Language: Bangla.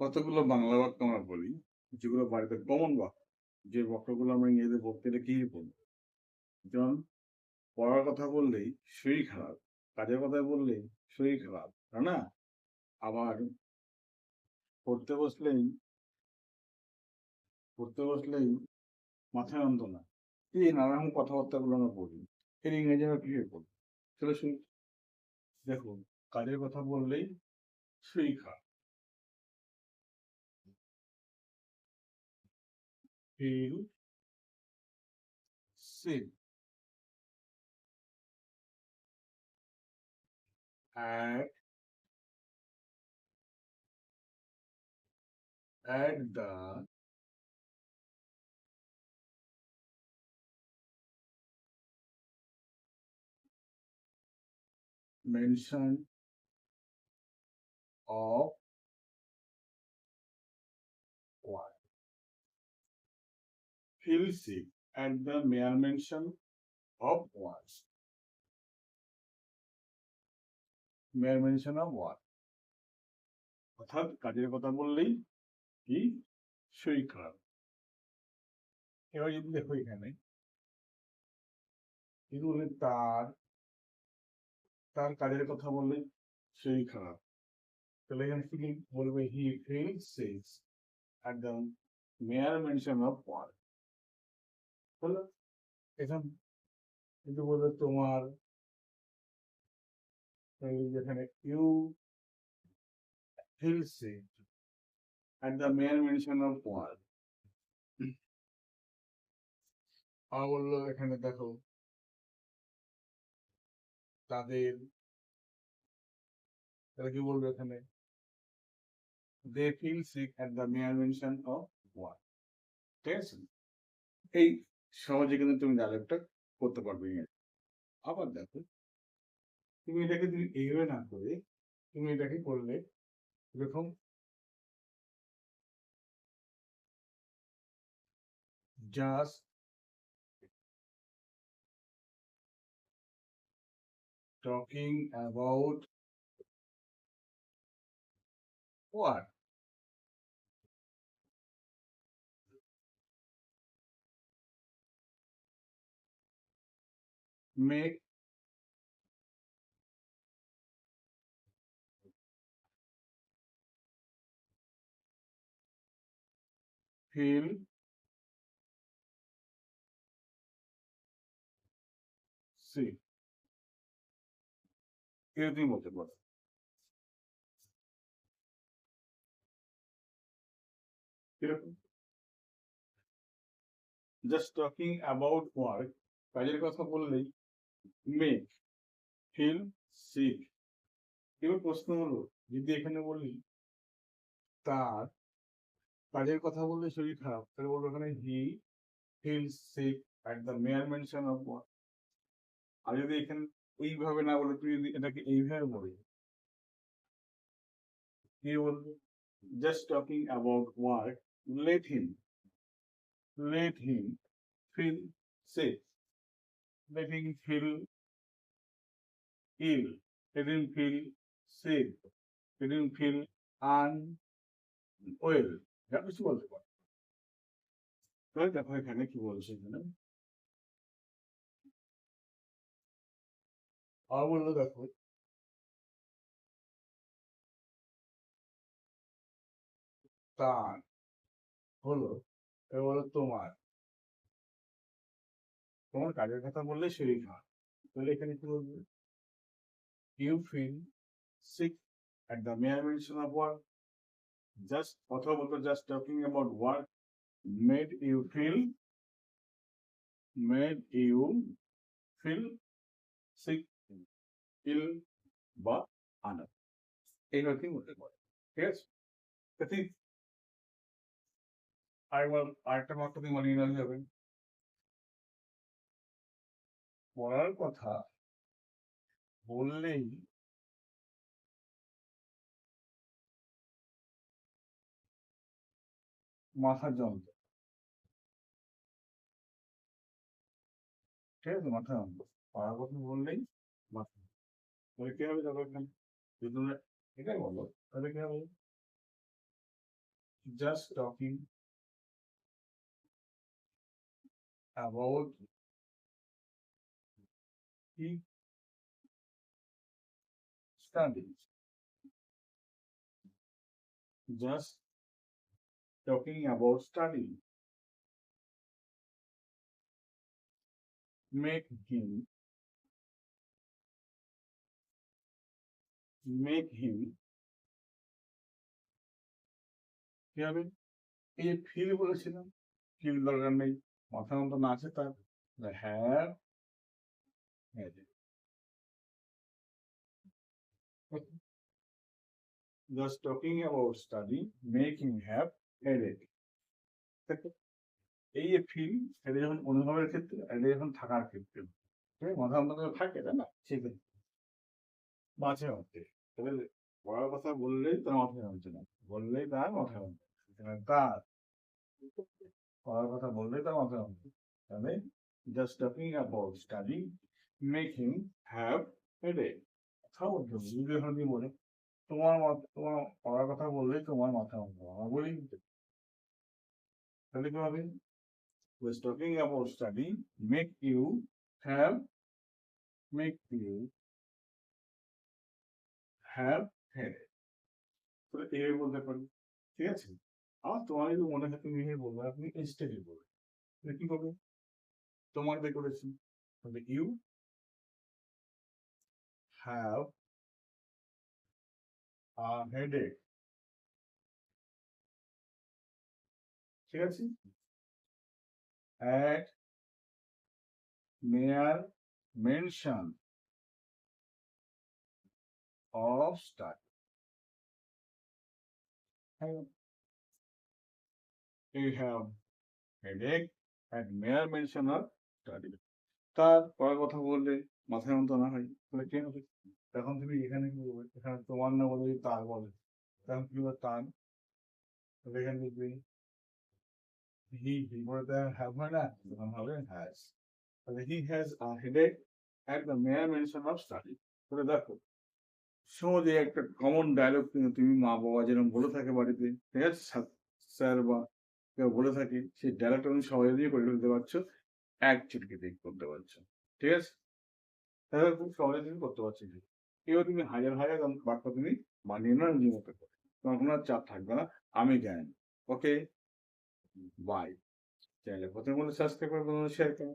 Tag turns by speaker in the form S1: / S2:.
S1: কতগুলো বাংলা বাক্য আমরা বলি, যেগুলো বাড়িতে কমন বাক্য, যে বাক্যগুলো আমরা ইংরেজিতে বলতে এটা কি বলব যেমন, পড়ার কথা বললেই শরীর খারাপ, কাজের কথা বললেই শরীর খারাপ, তাই না? আবার পড়তে বসলেই পড়তে বসলেই মাথায় যন্ত্রণা, এই নানা রকম কথাবার্তাগুলো আমরা বলি। এর ইংরেজি আমরা কীভাবে বলব চলো শুনি। দেখুন, কাজের কথা বললেই শরীর খারাপ। Feel sick at at the mention of feel sick at the mere mention of what mere mention of what অর্থাৎ কাজের কথা বললেই কি শরীর খারাপ এবার যদি দেখো এখানে বলে তার তার কাজের কথা বললে শরীর খারাপ তাহলে এখানে কি বলবে he feel sick at the mere mention of what হলো এখান কিন্তু বলবে তোমার যেখানে you the mere mention of what আর বলল এখানে দেখো, তাদের কি বলবে এখানে? They feel sick at the mere mention of what ঠিক আছে? এই সহজে কিন্তু তুমি ডায়লগটা করতে পারবে আবার দেখো, তুমি এটাকে তুমি এইভাবে না করে, তুমি এটাকে করলে এরকম just talking about what? Make feel sick. এটা তুমি বলতে পারো কীরকম জাস্ট টকিং অ্যাবাউট ওয়ার্ক কাজের কথা বললেই মেক ফিল সিক এবার প্রশ্ন হলো, যদি এখানে বলি, তার কাজের কথা বললে শরীর খারাপ, তাহলে বলব এখানে he, feel sick at the mere mention of work আর যদি এখানে এইভাবে না বলে, তুই যদি এটাকে এইভাবে বলি, কি বলব? Just talking about work let him let him feel sick feel ill let him feel sick let him feel unwell যা কিছু বলতে পারে তাহলে দেখো এখানে কি বলছে এখানে? আর বলল দেখো। তার হলো, এবার বলো তোমার। তোমার কাজের কথা বললে শরীর খারাপ তাহলে এখানে কি বলবে? You feel at the mere mention of work just অথবা বলতো just talking about work made you feel made you feel sick ill বা আনার এইভাবে বলতে পারো? ঠিক আছে? আরেকবার আরেকটা মাত্র তুমি মানিয়ে নেওয়া যাবে পড়ার কথা বললেই মাথা যন্ত্র ঠিক আছে, মাথা যন্ত্র পড়ার কথা বললেই মাথা তাহলে কি হবে দেখো এখানে? যদি তোমরা এটাই বলো, তাহলে কি হবে? Just talking about the studies. Just talking about study. Make him make him কি হবে এই যে ফিল বলেছিলাম ফিল দরকার নেই মাথা না আছে তার have Just talking about study, him have headache. এই যে ফিল এটা যখন অনুভবের ক্ষেত্রে এটা যখন থাকার ক্ষেত্রে ঠিক আছে? মাথার মধ্যে থাকে তাই না? সেক্ষেত্রে মাঝে মধ্যে তবে বড় কথা বললেই তার মাথায় হচ্ছে না বললেই তার মাথায় হচ্ছে সুতরাং তার। পড়ার কথা বললেই তার মাথায় হচ্ছে তাহলে just talking about study make him have headache কথা বলতে হবে যদি এখন দিয়ে বলে? তোমার তোমার পড়ার কথা বললেই তোমার মাথা আমার বলি তাহলে কি হবে? Was talking about study, make you have, make you have headache তো এইভাবে বলতে পারি, ঠিক আছে? আমার তোমার যদি মনে হয় তুমি এইভাবে বলবে, আপনি ইনস্টেডে বলবে। তাহলে কি তোমার দিয়ে করেছি ইউ হ্যাভ আ হেডেক ঠিক আছে at mere mention of study. You have headache at mere mention of study. তার পরের কথা বললে মাথায় না হয়। তাহলে কি হবে তখন তুমি এখানে কি বলবে? এখানে তোমার না বলে তার বলে। তখন কি হবে তার? এখানে লিখবে হি হি বলে তো হ্যাভ হয় না। তখন হবে হ্যাজ তাহলে he has a headache at the mere mention of study তাহলে দেখো সহজে একটা কমন ডায়লগ তুমি মা বাবা যেরকম বলে থাকে বাড়িতে, ঠিক আছে? স্যার বা কেউ বলে থাকে, সেই ডায়লগটা তুমি সহজেই করে ফেলতে পারছ। এক চুটকিতে করতে পারছ। ঠিক আছে? তাহলে খুব সহজে তুমি করতে পারছ এবার তুমি হাজার হাজার বাক্য তুমি বানিয়ে নাও, নিজের মতো করে। তোমার কোনো চাপ থাকবে না। আমি জানি ওকে বাই চ্যানেলে প্রথমে সাবস্ক্রাইব করে শেয়ার করুন